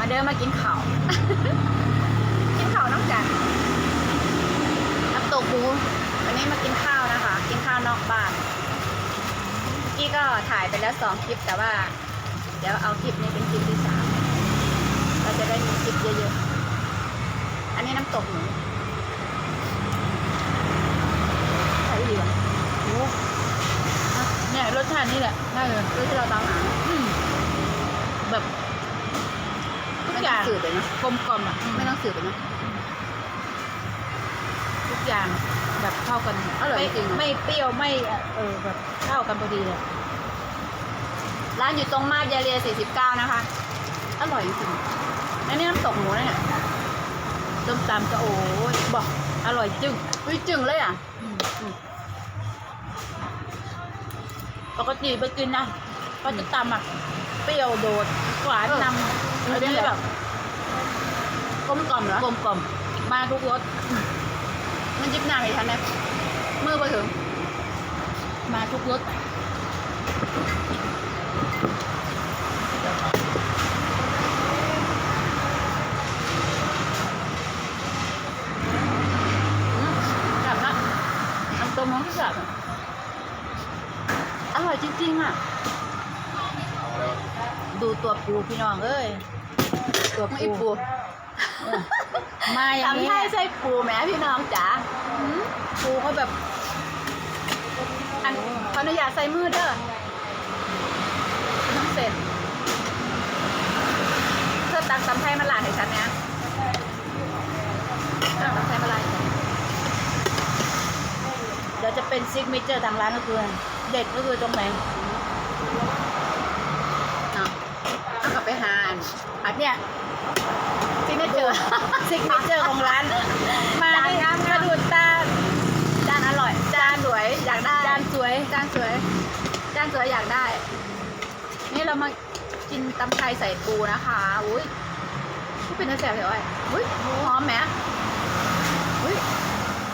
มาเดินมากินข้าว กินข้าวน้องจันน้ำตกหมูวันนี้มากินข้าวนะคะ กินข้าวนอกบ้านเมื่อกี้ก็ถ่ายไปแล้วสองคลิปแต่ว่า เดี๋ยวเอาคลิปนี้เป็นคลิปที่สามเราจะได้มีคลิปเยอะๆ อันนี้น้ำตกหมูใช่ดีวะโอ้เนี่ยรสชาตินี่แหละได้เลยคือที่เราตามหาแบบ ต้อย่างงสืบเลยเนาะกลมกล่อมอะไม่ต้องสืบเลยเนาะทุกอย่างแบบเข้ากันอร่อยไม่จริงๆไม่เปรี้ยวไม่เออแบบเข้ากันพอดีเลยร้านอยู่ตรงมาดยาเรีย49 นะคะ อร่อยจริงๆอันนี้น้ำตกหมูนะเนี่ยต้มตำก็โอ้ยบอกอร่อยจึ้งอุ้ยจึงเลยอะอืมอืมปกติไปกินนะก็จะตำอะเปรี้ยวโดดหวานเออนำเอออันนี้แบบกล มกล่อมเหรอกลมกล่อมมาทุกรสมันยิบหน้าให้ฉันนะมือไปถึง มาทุกรสอืมแบบนะน้ำต้มน้องที่แบบอร่อยจริงๆอะ ดูตัวปูพี่น้องเอ้ย ตัวไม่ปูปูเออ มาอย่างนี้ทำให้ใช่ปูแหมพี่น้องจ๋าปูเขาแบบ อันขออนุญาตใส่มือเด้อน้ำเสร็จเธอตักตำไทยมาลาดให้ฉันนะตักตำไทยมาลาดให้ฉันเดี๋ยวจะเป็นซิกเนเจอร์ทางร้านก็คือเด็ดก็คือตรงไหนเนาะเอากลับไปหาอันอันเนี้ย ซิกเนเจอร์ซิกเนเจอร์ของร้าน มาจานงามกระดูดตาจานอร่อย จานสวยอยากได้ จานสวยจานสวยจานสวยอยากได้ นี่เรามากินตำไทยใส่ปูนะคะอุ้ยนี่เป็นน้ำแจ่วเหรอไอ้อุ้ยหอมไหมอุ้ย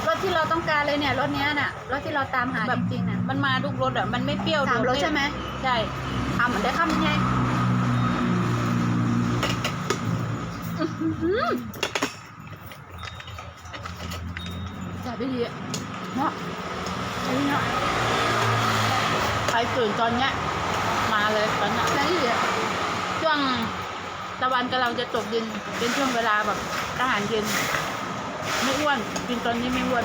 รสที่เราต้องการเลยเนี่ยรสเนี้ยน่ะรสที่เราตามหาแบบจริงๆน่ะมันมาทุกรสอะมันไม่เปรี้ยวสามโดดรสใช่ไหม ใช่ทำเหมือนได้คำยังไงอื้อหือ จับไปดีอะเนาะอันนี้เนาะใครตื่นตอนเนี้ย มาเลยตอนเนี้ยจับดีอะช่วงตะวันกำลังจะตกดิน เป็นช่วงเวลาแบบอาหารเย็น ไม่อ้วน กินตอนนี้ไม่อ้วน